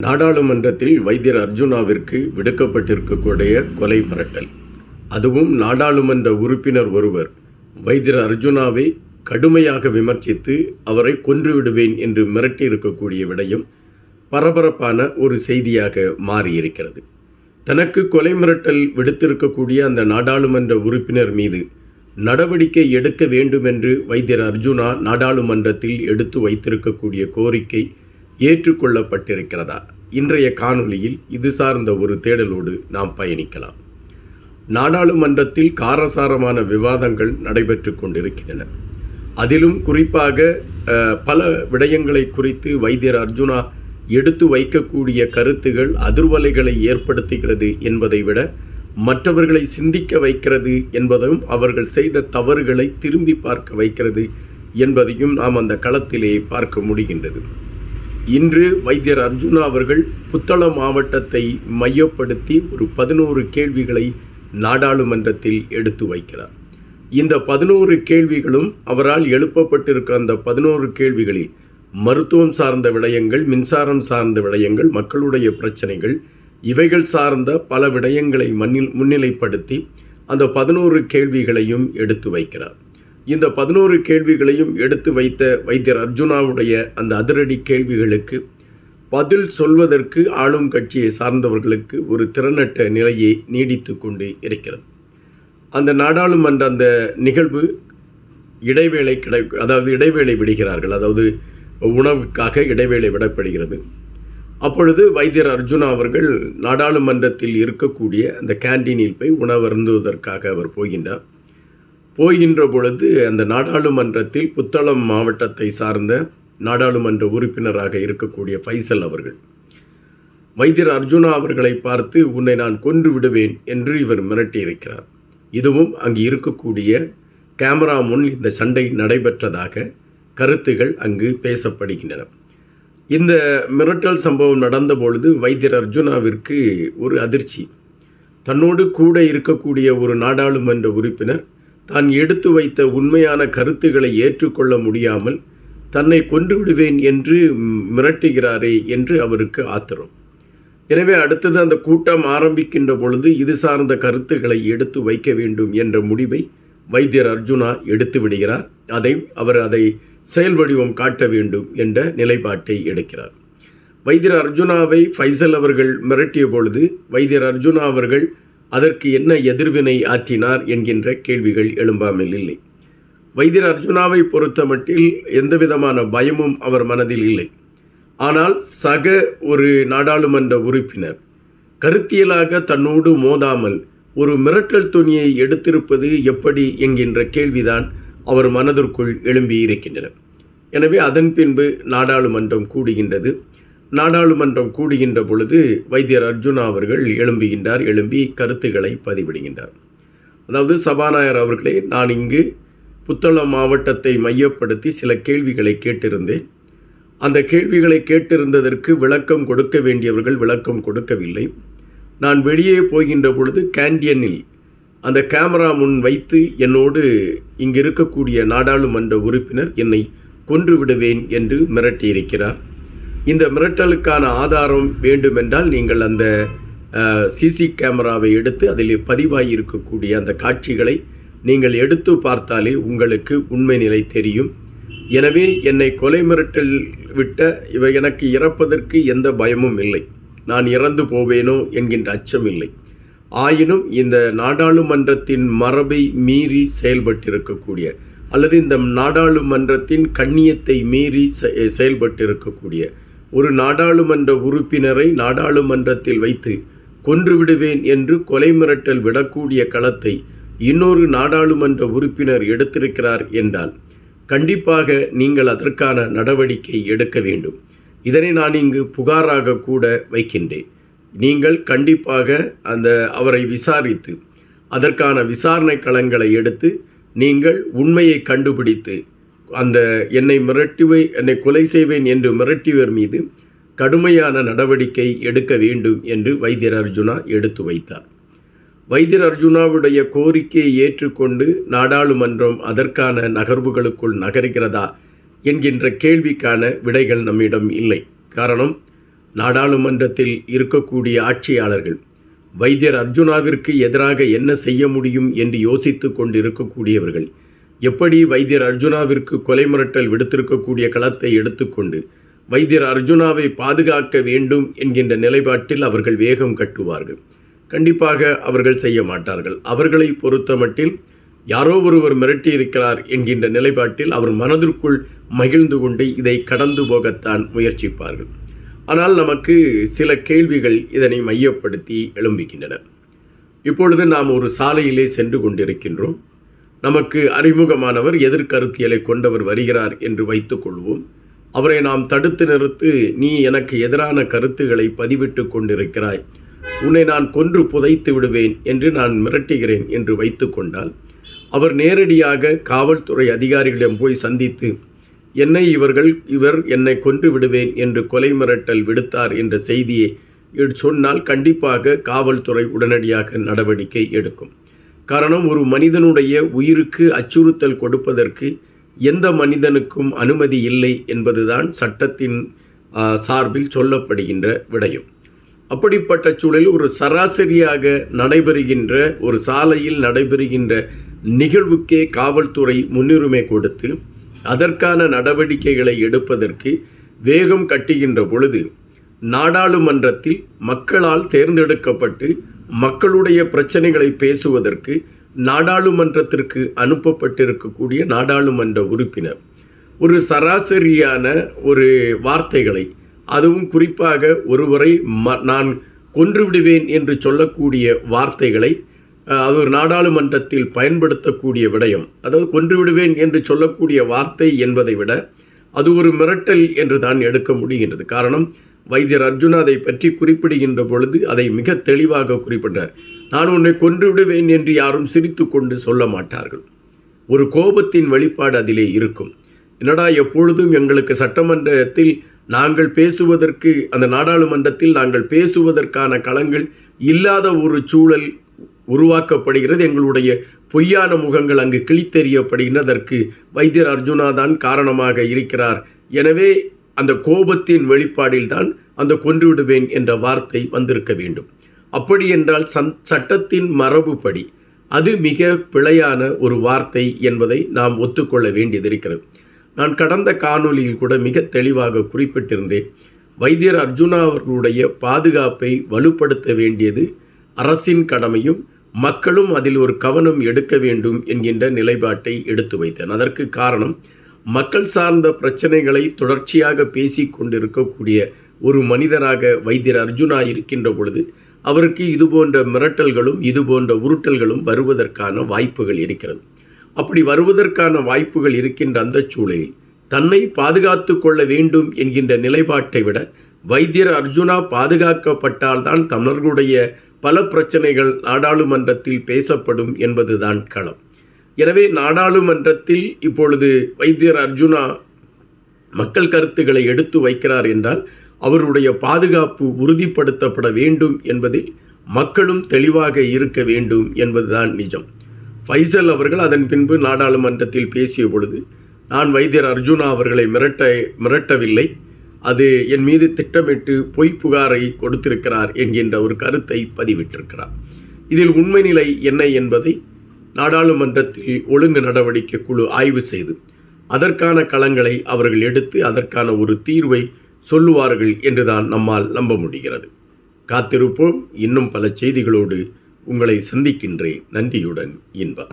நாடாளுமன்றத்தில் வைத்தியர் அர்ஜுனாவிற்கு விடுக்கப்பட்டிருக்கக்கூடிய கொலை மிரட்டல். அதுவும் நாடாளுமன்ற உறுப்பினர் ஒருவர் வைத்தியர் அர்ஜுனாவை கடுமையாக விமர்சித்து அவரை கொன்றுவிடுவேன் என்று மிரட்டியிருக்கக்கூடிய விடயம் பரபரப்பான ஒரு செய்தியாக மாறியிருக்கிறது. தனக்கு கொலை மிரட்டல் விடுத்திருக்கக்கூடிய அந்த நாடாளுமன்ற உறுப்பினர் மீது நடவடிக்கை எடுக்க வேண்டும் என்று வைத்தியர் அர்ஜுனா நாடாளுமன்றத்தில் எடுத்து வைத்திருக்கக்கூடிய கோரிக்கை ஏற்றுக்கொள்ளப்பட்டிருக்கிறதா? இன்றைய காணொளியில் இது சார்ந்த ஒரு தேடலோடு நாம் பயணிக்கலாம். நாடாளுமன்றத்தில் காரசாரமான விவாதங்கள் நடைபெற்று கொண்டிருக்கின்றன. அதிலும் குறிப்பாக பல விடயங்களை குறித்து வைத்தியர் அர்ஜுனா எடுத்து வைக்கக்கூடிய கருத்துகள் அதிர்வலைகளை ஏற்படுத்துகிறது என்பதை விட மற்றவர்களை சிந்திக்க வைக்கிறது என்பதும் அவர்கள் செய்த தவறுகளை திரும்பி பார்க்க வைக்கிறது என்பதையும் நாம் அந்த களத்திலே பார்க்க முடிகின்றது. இன்று வைத்தியர் அர்ஜுனா அவர்கள் புத்தளம் மாவட்டத்தை மையப்படுத்தி ஒரு பதினோரு கேள்விகளை நாடாளுமன்றத்தில் எடுத்து வைக்கிறார். இந்த பதினோரு கேள்விகளும் அவரால் எழுப்பப்பட்டிருக்க அந்த பதினோரு கேள்விகளில் மருத்துவம் சார்ந்த விடயங்கள் மின்சாரம் சார்ந்த விடயங்கள் மக்களுடைய பிரச்சனைகள் இவைகள் சார்ந்த பல விடயங்களை மண்ணில் முன்னிலைப்படுத்தி அந்த பதினோரு கேள்விகளையும் எடுத்து வைக்கிறார். இந்த பதினோரு கேள்விகளையும் எடுத்து வைத்த வைத்தியர் அர்ஜுனாவுடைய அந்த அதிரடி கேள்விகளுக்கு பதில் சொல்வதற்கு ஆளும் கட்சியை சார்ந்தவர்களுக்கு ஒரு திறனற்ற நிலையை நீடித்து கொண்டு இருக்கிறது. அந்த நாடாளுமன்ற அந்த நிகழ்வு இடைவேளை கிடை அதாவது இடைவேளை விடுகிறார்கள் அதாவது உணவுக்காக இடைவேளை விடப்படுகிறது. அப்பொழுது வைத்தியர் அர்ஜுனா அவர்கள் நாடாளுமன்றத்தில் இருக்கக்கூடிய அந்த கேண்டீனில் போய் உணவருந்துவதற்காக அவர் போகின்றார். போகின்ற பொழுது அந்த நாடாளுமன்றத்தில் புத்தளம் மாவட்டத்தை சார்ந்த நாடாளுமன்ற உறுப்பினராக இருக்கக்கூடிய ஃபைசல் அவர்கள். வைத்தியர் அர்ஜுனா அவர்களை பார்த்து உன்னை நான் கொன்று விடுவேன் என்று இவர் மிரட்டியிருக்கிறார். இதுவும் அங்கு இருக்கக்கூடிய கேமரா முன் இந்த சண்டை நடைபெற்றதாக கருத்துகள் அங்கு பேசப்படுகின்றன. இந்த மிரட்டல் சம்பவம் நடந்த பொழுது வைத்தியர் அர்ஜுனாவிற்கு ஒரு அதிர்ச்சி. தன்னோடு கூட இருக்கக்கூடிய ஒரு நாடாளுமன்ற உறுப்பினர் தான் எடுத்து வைத்த உண்மையான கருத்துக்களை ஏற்றுக்கொள்ள முடியாமல் தன்னை கொன்று விடுவேன் என்று மிரட்டுகிறாரே என்று அவருக்கு ஆத்திரம். எனவே அடுத்தது அந்த கூட்டம் ஆரம்பிக்கின்ற பொழுது இது சார்ந்த கருத்துக்களை எடுத்து வைக்க வேண்டும் என்ற முடிவை வைத்தியர் அர்ஜுனா எடுத்து விடுகிறார். அதை அவர் அதை செயல் வடிவம் காட்ட வேண்டும் என்ற நிலைப்பாட்டை எடுக்கிறார். வைத்தியர் அர்ஜுனாவை ஃபைசல் அவர்கள் மிரட்டிய பொழுது வைத்தியர் அர்ஜுனா அவர்கள் அதற்கு என்ன எதிர்வினை ஆற்றினார் என்கின்ற கேள்விகள் எழும்பாமல் இல்லை. வைத்தியர் அர்ஜுனாவை பொறுத்தமட்டில் எந்தவிதமான பயமும் அவர் மனதில் இல்லை. ஆனால் சக ஒரு நாடாளுமன்ற உறுப்பினர் கருத்தியலாக தன்னோடு மோதாமல் ஒரு மிரட்டல் துணியை எடுத்திருப்பது எப்படி என்கின்ற கேள்விதான் அவர் மனதிற்குள் எழும்பி இருக்கின்றன. எனவே அதன் பின்பு நாடாளுமன்றம் கூடுகின்றது. நாடாளுமன்றம் கூடுகின்ற பொழுது வைத்தியர் அர்ஜுனா அவர்கள் எழும்புகின்றார் எழும்பி கருத்துக்களை பதிவிடுகின்றார். அதாவது சபாநாயகர் அவர்களே நான் இங்கு புத்தளம் மாவட்டத்தை மையப்படுத்தி சில கேள்விகளை கேட்டிருந்தேன். அந்த கேள்விகளை கேட்டிருந்ததற்கு விளக்கம் கொடுக்க வேண்டியவர்கள் விளக்கம் கொடுக்கவில்லை. நான் வெளியே போகின்ற பொழுது கேண்டியனில் அந்த கேமரா முன் வைத்து என்னோடு இங்கு இருக்கக்கூடிய நாடாளுமன்ற உறுப்பினர் என்னை கொன்று விடுவேன் என்று மிரட்டியிருக்கிறார். இந்த மிரட்டலுக்கான ஆதாரம் வேண்டுமென்றால் நீங்கள் அந்த சிசி கேமராவை எடுத்து அதில் பதிவாகி இருக்கக்கூடிய அந்த காட்சிகளை நீங்கள் எடுத்து பார்த்தாலே உங்களுக்கு உண்மை நிலை தெரியும். எனவே என்னை கொலை மிரட்டல் விட்ட இவை எனக்கு இறப்பதற்கு எந்த பயமும் இல்லை. நான் இறந்து போவேனோ என்கின்ற அச்சம் இல்லை. ஆயினும் இந்த நாடாளுமன்றத்தின் மரபை மீறி செயல்பட்டிருக்கக்கூடிய அல்லது இந்த நாடாளுமன்றத்தின் கண்ணியத்தை மீறி செ- செயல்பட்டிருக்கக்கூடிய ஒரு நாடாளுமன்ற உறுப்பினரை நாடாளுமன்றத்தில் வைத்து கொன்றுவிடுவேன் என்று கொலை மிரட்டல் விடக்கூடிய களத்தை இன்னொரு நாடாளுமன்ற உறுப்பினர் எடுத்திருக்கிறார் என்றால் கண்டிப்பாக நீங்கள் அதற்கான நடவடிக்கை எடுக்க வேண்டும். இதனை நான் இங்கு புகாராக கூட வைக்கின்றேன். நீங்கள் கண்டிப்பாக அந்த அவரை விசாரித்து அதற்கான விசாரணை களங்களை எடுத்து நீங்கள் உண்மையை கண்டுபிடித்து அந்த என்னை மிரட்டுவை என்னை கொலை செய்வேன் என்று மிரட்டியவர் மீது கடுமையான நடவடிக்கை எடுக்க வேண்டும் என்று வைத்தியர் அர்ஜுனா எடுத்து வைத்தார். வைத்தியர் அர்ஜுனாவுடைய கோரிக்கையை ஏற்றுக்கொண்டு நாடாளுமன்றம் அதற்கான நகர்வுகளுக்குள் நகர்கிறதா என்கின்ற கேள்விக்கான விடைகள் நம்மிடம் இல்லை. காரணம் நாடாளுமன்றத்தில் இருக்கக்கூடிய ஆட்சியாளர்கள் வைத்தியர் அர்ஜுனாவிற்கு எதிராக என்ன செய்ய முடியும் என்று யோசித்து கொண்டு இருக்கக்கூடியவர்கள் எப்படி வைத்தியர் அர்ஜுனாவிற்கு கொலை மிரட்டல் விடுத்திருக்கக்கூடிய களத்தை எடுத்துக்கொண்டு வைத்தியர் அர்ஜுனாவை பாதுகாக்க வேண்டும் என்கின்ற நிலைப்பாட்டில் அவர்கள் வேகம் கட்டுவார்கள். கண்டிப்பாக அவர்கள் செய்ய மாட்டார்கள். அவர்களை பொறுத்தமட்டில் யாரோ ஒருவர் மிரட்டியிருக்கிறார் என்கின்ற நிலைப்பாட்டில் அவர் மனதிற்குள் மகிழ்ந்து கொண்டு இதை கடந்து போகத்தான் முயற்சிப்பார்கள். ஆனால் நமக்கு சில கேள்விகள் இதனை மையப்படுத்தி எழும்புகின்றன. இப்பொழுது நாம் ஒரு சாலையிலே சென்று கொண்டிருக்கின்றோம். நமக்கு அறிமுகமானவர் எதிர்கருத்தியலை கொண்டவர் வருகிறார் என்று வைத்துக்கொள்வோம் அவரை நாம் தடுத்து நிறுத்து நீ எனக்கு எதிரான கருத்துக்களை பதிவிட்டு கொண்டிருக்கிறாய். உன்னை நான் கொன்று புதைத்து விடுவேன் என்று நான் மிரட்டுகிறேன் என்று வைத்துக்கொண்டால் அவர் நேரடியாக காவல்துறை அதிகாரிகளிடம் போய் சந்தித்து என்னை இவர்கள் இவர் என்னை கொன்று விடுவேன் என்று கொலை மிரட்டல் விடுத்தார் என்ற செய்தியை சொன்னால் கண்டிப்பாக காவல்துறை உடனடியாக நடவடிக்கை எடுக்கும். காரணம் ஒரு மனிதனுடைய உயிருக்கு அச்சுறுத்தல் கொடுப்பதற்கு எந்த மனிதனுக்கும் அனுமதி இல்லை என்பதுதான் சட்டத்தின் சார்பில் சொல்லப்படுகின்ற விடயம். அப்படிப்பட்ட சூழலில் ஒரு சராசரியாக நடைபெறுகின்ற ஒரு சாலையில் நடைபெறுகின்ற நிகழ்வுக்கே காவல்துறை முன்னுரிமை கொடுத்து அதற்கான நடவடிக்கைகளை எடுப்பதற்கு வேகம் கட்டுகின்ற பொழுது நாடாளுமன்றத்தில் மக்களால் தேர்ந்தெடுக்கப்பட்டு மக்களுடைய பிரச்சனைகளை பேசுவதற்கு நாடாளுமன்றத்திற்கு அனுப்பப்பட்டிருக்கக்கூடிய நாடாளுமன்ற உறுப்பினர். ஒரு சராசரியான ஒரு வார்த்தைகளை அதுவும் குறிப்பாக ஒருவரை ம நான் கொன்றுவிடுவேன் என்று சொல்லக்கூடிய வார்த்தைகளை அவர் நாடாளுமன்றத்தில் பயன்படுத்தக்கூடிய விடயம் அதாவது கொன்றுவிடுவேன் என்று சொல்லக்கூடிய வார்த்தை என்பதை விட அது ஒரு மிரட்டல் என்று தான் எடுக்க முடிகின்றது. காரணம் வைத்தியர் அர்ஜுனா அதை பற்றி குறிப்பிடுகின்ற பொழுது அதை மிக தெளிவாக குறிப்பிட்டார். நான் உன்னை கொன்று விடுவேன் என்று யாரும் சிரித்து கொண்டு சொல்ல மாட்டார்கள். ஒரு கோபத்தின் வெளிப்பாடு அதிலே இருக்கும். என்னடா எப்பொழுதும் எங்களுக்கு சட்டமன்றத்தில் நாங்கள் பேசுவதற்கு அந்த நாடாளுமன்றத்தில் நாங்கள் பேசுவதற்கான களங்கள் இல்லாத ஒரு சூழல் உருவாக்கப்படுகிறது. எங்களுடைய பொய்யான முகங்கள் அங்கு கிழித்தெறியப்படுகின்றதற்கு வைத்தியர் அர்ஜுனா தான் காரணமாக இருக்கிறார். எனவே அந்த கோபத்தின் வெளிப்பாடில்தான் அந்த கொன்றுவிடுவேன் என்ற வார்த்தை வந்திருக்க வேண்டும். அப்படி என்றால் சந் சட்டத்தின் மரபுப்படி அது மிக பிழையான ஒரு வார்த்தை என்பதை நாம் ஒத்துக்கொள்ள வேண்டியது இருக்கிறது நான் கடந்த காணொலியில் கூட மிக தெளிவாக குறிப்பிட்டிருந்தேன். வைத்தியர் அர்ஜுனா அவர்களுடைய பாதுகாப்பை வலுப்படுத்த வேண்டியது அரசின் கடமையும் மக்களும் அதில் ஒரு கவனம் எடுக்க வேண்டும் என்கின்ற நிலைப்பாட்டை எடுத்து வைத்தேன். அதற்கு காரணம் மக்கள் சார்ந்த பிரச்சனைகளை தொடர்ச்சியாக பேசி கொண்டிருக்கக்கூடிய ஒரு மனிதராக வைத்தியர் அர்ஜுனா இருக்கின்ற பொழுது அவருக்கு இது போன்ற மிரட்டல்களும் இது போன்ற உருட்டல்களும் வருவதற்கான வாய்ப்புகள் இருக்கிறது. அப்படி வருவதற்கான வாய்ப்புகள் இருக்கின்ற அந்த சூழலில் தன்னை பாதுகாத்து கொள்ள வேண்டும் என்கின்ற நிலைப்பாட்டை விட வைத்தியர் அர்ஜுனா பாதுகாக்கப்பட்டால்தான் தமிழர்களுடைய பல பிரச்சனைகள் நாடாளுமன்றத்தில் பேசப்படும் என்பதுதான் களம். எனவே நாடாளுமன்றத்தில் இப்பொழுது வைத்தியர் அர்ஜுனா மக்கள் கருத்துக்களை எடுத்து வைக்கிறார் என்றால் அவருடைய பாதுகாப்பு உறுதிப்படுத்தப்பட வேண்டும் என்பதில் மக்களும் தெளிவாக இருக்க வேண்டும் என்பதுதான் நிஜம். ஃபைசல் அவர்கள் அதன் பின்பு நாடாளுமன்றத்தில் பேசிய பொழுது நான் வைத்தியர் அர்ஜுனா அவர்களை மிரட்ட மிரட்டவில்லை. அது என் மீது திட்டமிட்டு பொய் புகாரை கொடுத்திருக்கிறார் என்கின்ற ஒரு கருத்தை பதிவிட்டிருக்கிறார். இதில் உண்மை நிலை என்ன என்பதை நாடாளுமன்றத்தில் ஒழுங்கு நடவடிக்கை குழு ஆய்வு செய்து அதற்கான களங்களை அவர்கள் எடுத்து அதற்கான ஒரு தீர்வை சொல்லுவார்கள் என்றுதான் நம்மால் நம்ப முடிகிறது. காத்திருப்போம். இன்னும் பல செய்திகளோடு உங்களை சந்திக்கின்றேன். நன்றியுடன் இன்பா